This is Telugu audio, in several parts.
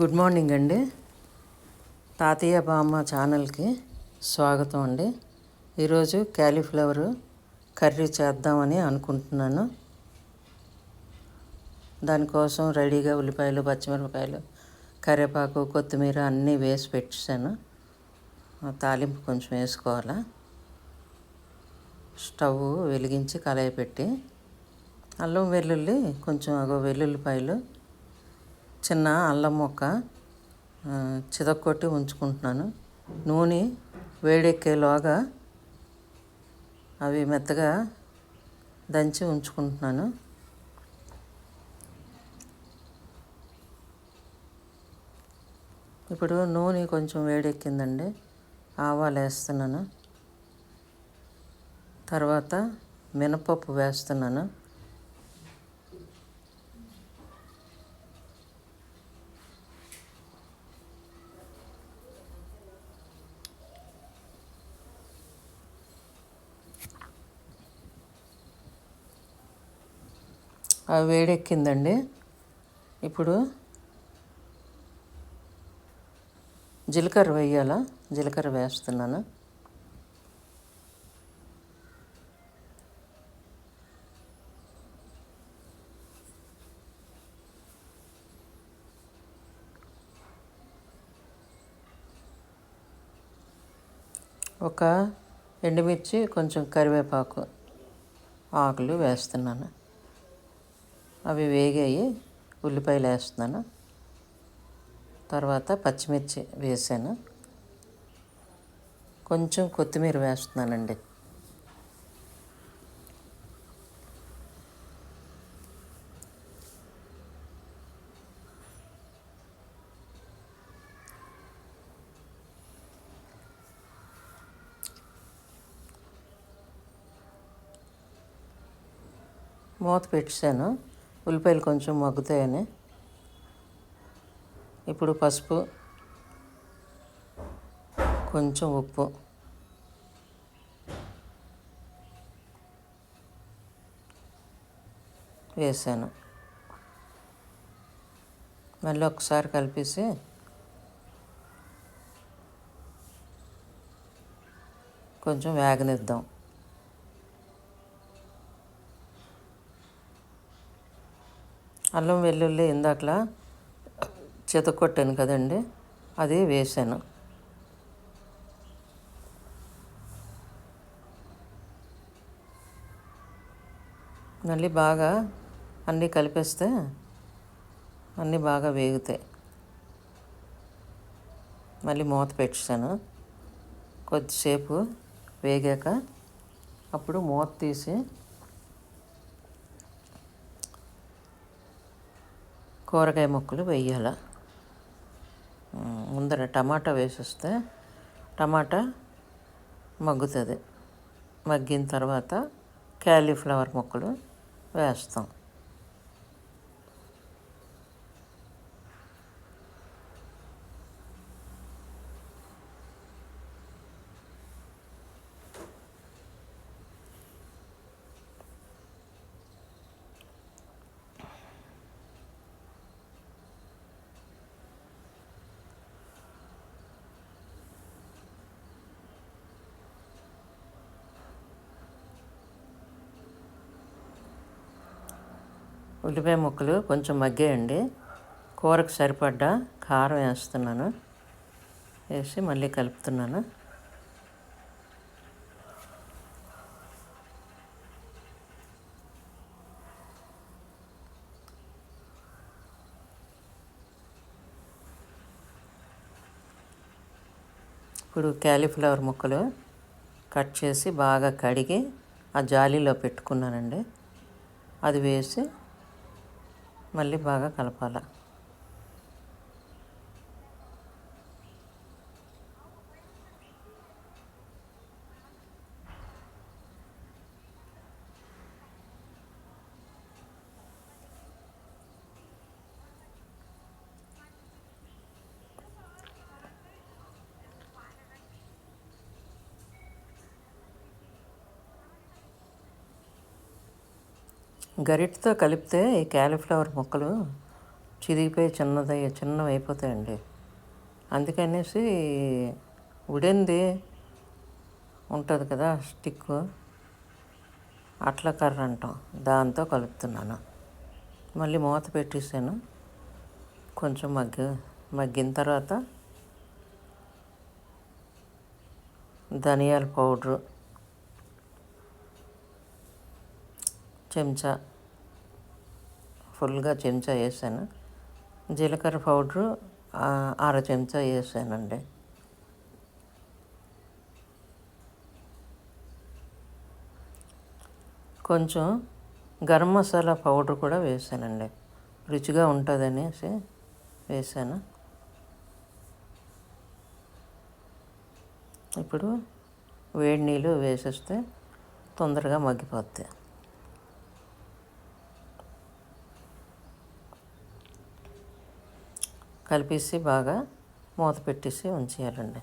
గుడ్ మార్నింగ్ అండి. తాతయ్య బామ్మ ఛానల్కి స్వాగతం అండి. ఈరోజు క్యాలీఫ్లవర్ కర్రీ చేద్దామని అనుకుంటున్నాను. దానికోసం రెడీగా ఉల్లిపాయలు పచ్చిమిరపకాయలు కరివేపాకు కొత్తిమీర అన్నీ వేసి పెట్టేశాను. తాలింపు కొంచెం వేసుకోవాలా? స్టవ్ వెలిగించి కళాయి పెట్టి అల్లం వెల్లుల్లి కొంచెం అగో వెల్లుల్లిపాయలు చిన్న అల్లం ముక్క ఆ, చితక్కొట్టి ఉంచుకుంటున్నాను. నూనె వేడెక్కేలోగా అవి మెత్తగా దంచి ఉంచుకుంటున్నాను. ఇప్పుడు నూనె కొంచెం వేడెక్కిందండి. ఆవాలు వేస్తున్నాను. తర్వాత మినపప్పు వేస్తున్నాను. అవి వేడెక్కిందండి. ఇప్పుడు జీలకర్ర వేయాలా? జీలకర్ర వేస్తున్నాను. ఒక ఎండుమిర్చి కొంచెం కరివేపాకు ఆకులు వేస్తున్నాను. అవి వేగాయి ఉల్లిపాయలు వేస్తున్నాను. తర్వాత పచ్చిమిర్చి వేసాను. కొంచెం కొత్తిమీర వేస్తున్నానండి. మూత పెట్టాను ఉల్లిపాయలు కొంచెం మగ్గుతాయని. ఇప్పుడు పసుపు కొంచెం ఉప్పు. వేసాను. మళ్ళీ ఒకసారి కలిపేసి కొంచెం వేగనిద్దాం. అల్లం వెల్లుల్లి ఇందాకలా చితకొట్టాను కదండి అది వేసాను. మళ్ళీ బాగా అన్నీ కలిపేస్తే అన్నీ బాగా వేగుతాయి. మళ్ళీ మూత పెట్టాను కొద్దిసేపు వేగాక అప్పుడు మూత తీసి కూరగాయ ముక్కలు వేయాల. ముందర టమాటా వేసేస్తే టమాటా మగ్గుతుంది. మగ్గిన తర్వాత క్యాలీఫ్లవర్ ముక్కలు వేస్తాం. ఉల్లిపాయ ముక్కలు కొంచెం మగ్గాయండి. కూరకు సరిపడ్డ కారం వేస్తున్నాను. వేసి మళ్ళీ కలుపుతున్నాను. ఇప్పుడు క్యాలీఫ్లవర్ ముక్కలు కట్ చేసి బాగా కడిగి ఆ జాలీలో పెట్టుకున్నానండి. అది వేసి మళ్ళీ బాగా కలపాలి. గరిటతో కలిపితే ఈ క్యాలీఫ్లవర్ ముక్కలు చిరిగిపోయి చిన్నది చిన్నవి అయిపోతాయండి అందుకనేసి ఉడింది ఉంటుంది కదా స్టిక్. అట్ల కర్ర అంటాం. దాంతో కలుపుతున్నాను. మళ్ళీ మూత పెట్టేసాను. కొంచెం మగ్గి మగ్గిన తర్వాత ధనియాల పౌడరు చెంచా. ఫుల్గా చెంచా వేసాను. జీలకర్ర పౌడరు అర చెంచా వేసానండి. కొంచెం గరం మసాలా పౌడర్ కూడా వేసానండి. రుచిగా ఉంటుందనేసి వేసాను. ఇప్పుడు వేడి నీళ్ళు వేసేస్తే తొందరగా మగ్గిపోతాయి కలిపేసి బాగా మూత పెట్టేసి ఉంచేయాలండి.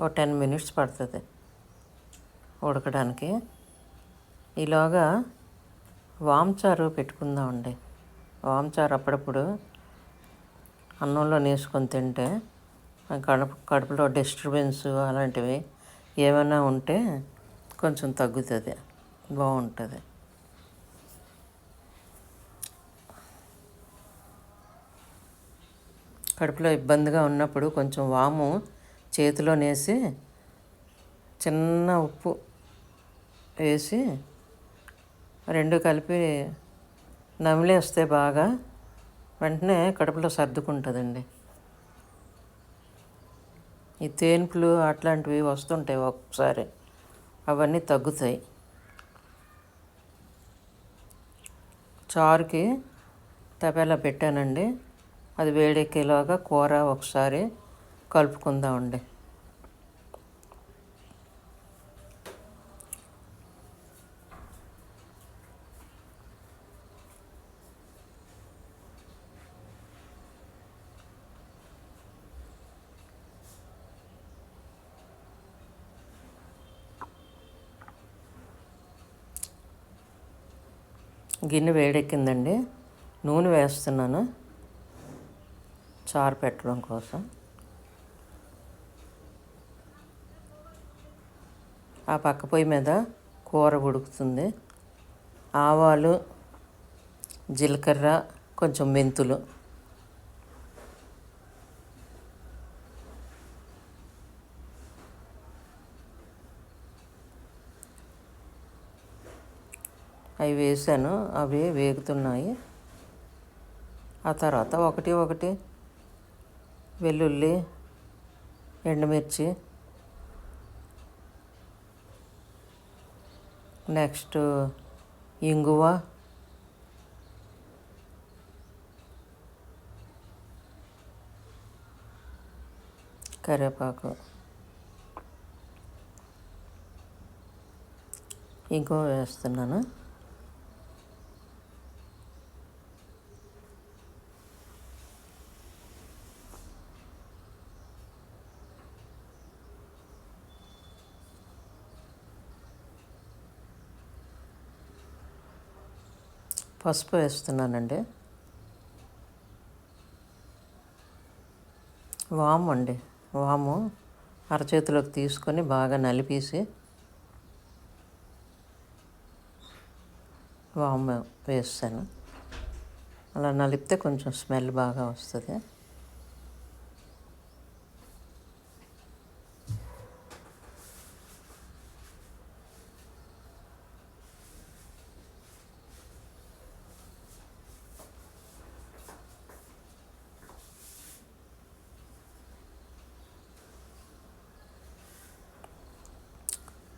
ఒక టెన్ మినిట్స్ పడుతుంది ఉడకడానికి. ఈలోగా వామ్చారు పెట్టుకుందామండి. వామ్చారు అప్పుడప్పుడు అన్నంలో నేసుకొని తింటే కడుపు కడుపులో డిస్టర్బెన్స్ అలాంటివి ఏమైనా ఉంటే కొంచెం తగ్గుతుంది బాగుంటుంది. కడుపులో ఇబ్బందిగా ఉన్నప్పుడు కొంచెం వాము చేతిలో నేసి చిన్న ఉప్పు వేసి రెండు కలిపి నమిలేస్తే బాగా వెంటనే కడుపులో సర్దుకుంటుందండి. ఈ తేన్పులు అట్లాంటివి వస్తుంటాయి ఒక్కసారి అవన్నీ తగ్గుతాయి. చారుకి తపేలా పెట్టానండి. అది వేడెక్కేలాగా కూర ఒకసారి కలుపుకుందామండి. గిన్నె వేడెక్కిందండి. నూనె వేస్తున్నాను. చారు పెట్టడం కోసం. ఆ పక్క పొయ్యి మీద కూర ఉడుకుతుంది. ఆవాలు జీలకర్ర కొంచెం మెంతులు. అవి వేసాను. అవి వేగుతున్నాయి. ఆ తర్వాత ఒకటి ఒకటి వెల్లుల్లి ఎండుమిర్చి. నెక్స్ట్ ఇంగువ. కరివేపాకు. ఇంకో వేస్తున్నాను. పసుపు వేస్తున్నానండి. వాము అండి. వాము అరచేతిలోకి తీసుకొని బాగా నలిపేసి వాము వేస్తాను. అలా నలిపితే కొంచెం స్మెల్ బాగా వస్తుంది.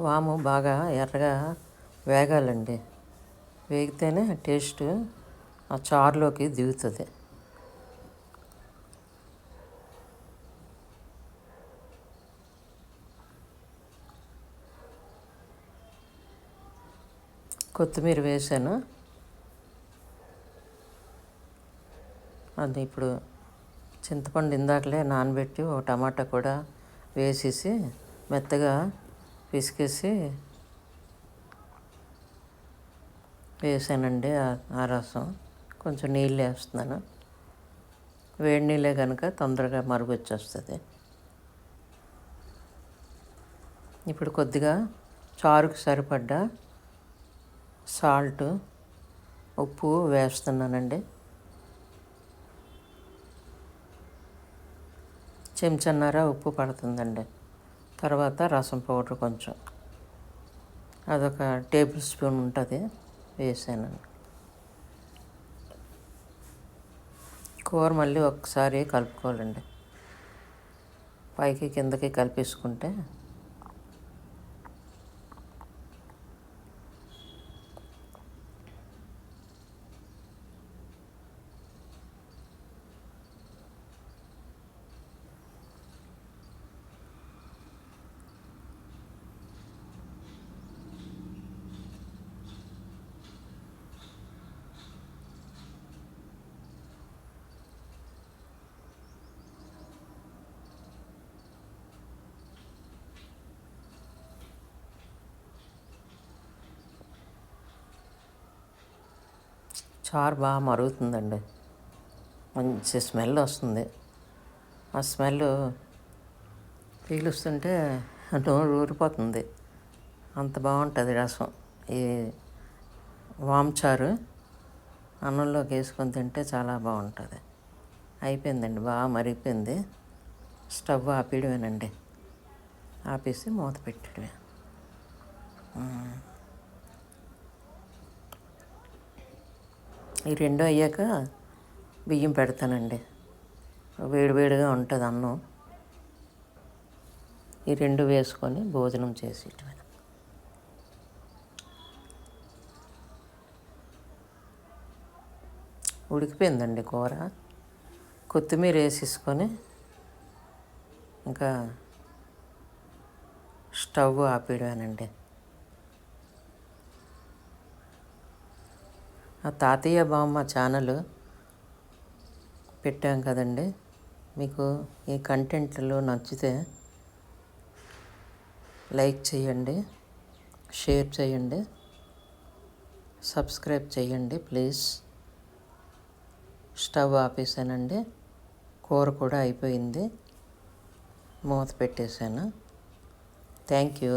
వాము బాగా ఎర్రగా వేగాలండి. వేగితేనే టేస్ట్ ఆ చారులోకి దిగుతుంది. కొత్తిమీర వేసాను. అది ఇప్పుడు చింతపండు ఇందాకలే నానబెట్టి ఒక టమాటా కూడా వేసేసి మెత్తగా పిసికేసి వేసానండి ఆ రసం. కొంచెం నీళ్ళు వేస్తున్నాను. వేడి నీళ్ళే కనుక తొందరగా మరుగు వచ్చేస్తుంది. ఇప్పుడు కొద్దిగా చారుకు సరిపడ్డ సాల్ట్ ఉప్పు వేస్తున్నానండి. చెంచన్నర ఉప్పు పడుతుందండి. తర్వాత రసం పౌడర్ కొంచెం. అదొక టేబుల్ స్పూన్ ఉంటుంది వేసాను. కూర మళ్ళీ ఒకసారి కలుపుకోవాలండి. పైకి కిందకి కలిపేసుకుంటే చారు బాగా మరుగుతుందండి. మంచి స్మెల్ వస్తుంది. ఆ స్మెల్ పీలుస్తుంటే నోరు ఊరిపోతుంది. అంత బాగుంటుంది రసం. ఈ వామ్చారు అన్నంలోకి వేసుకొని తింటే చాలా బాగుంటుంది. అయిపోయిందండి బాగా మరిగిపోయింది. స్టవ్ ఆపేయడమేనండి. ఆపేసి మూత పెట్టడమే. ఈ రెండు అయ్యాక బియ్యం పెడతానండి. వేడివేడిగా ఉంటుంది అన్నం. ఈ రెండు వేసుకొని భోజనం చేసేటమే ఉడికిపోయిందండి కూర. కొత్తిమీర వేసేసుకొని ఇంకా స్టవ్ ఆపేయడానండి ఆ తాతయ్య బామ్మ ఛానల్ పెట్టాం కదండి. మీకు ఈ కంటెంట్లో నచ్చితే లైక్ చేయండి షేర్ చేయండి సబ్స్క్రైబ్ చేయండి ప్లీజ్. స్టవ్ ఆపేసానండి. కూర కూడా అయిపోయింది. మూత పెట్టేశాను థ్యాంక్ యూ.